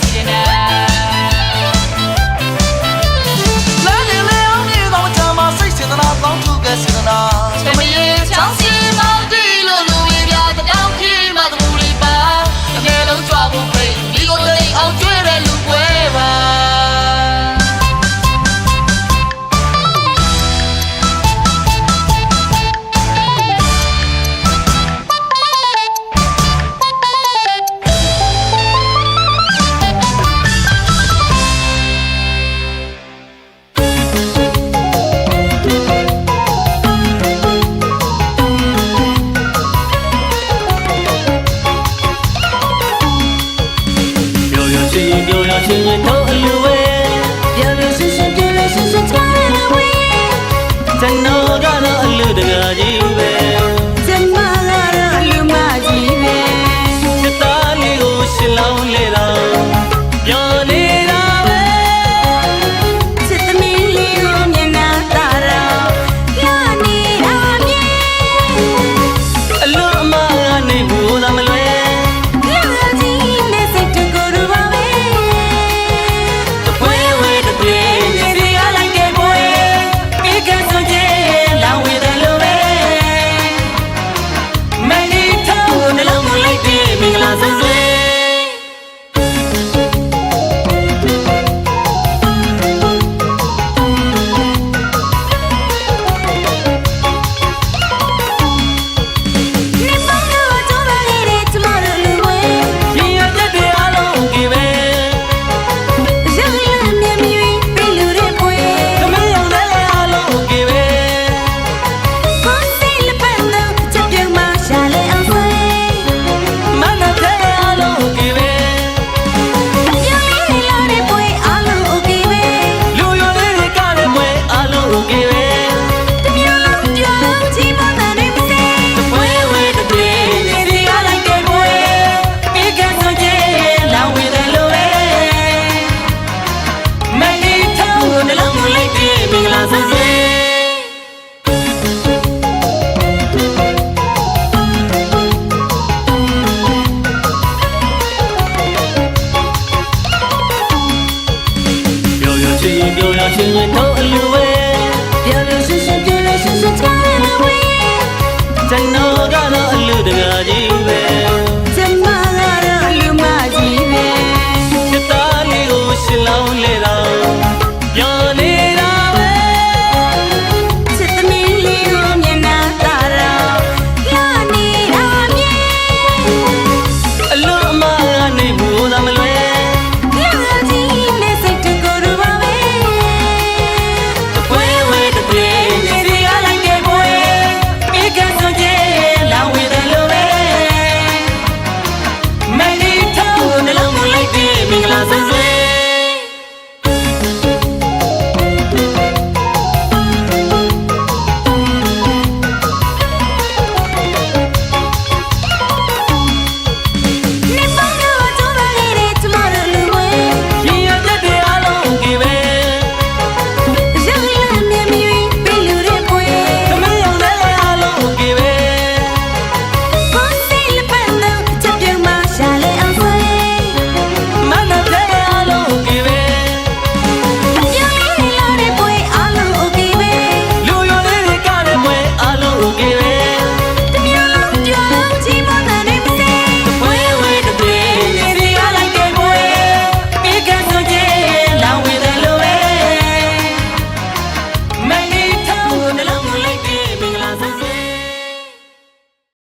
Christina. I know ရင်တော့အလူဝဲပြန်လို့ဆင်းဆင်းပြန်လို့ဆင်းဆင်းချမ်းမဝဲတန်တော့ကတော့အလူတကားကြီးပဲ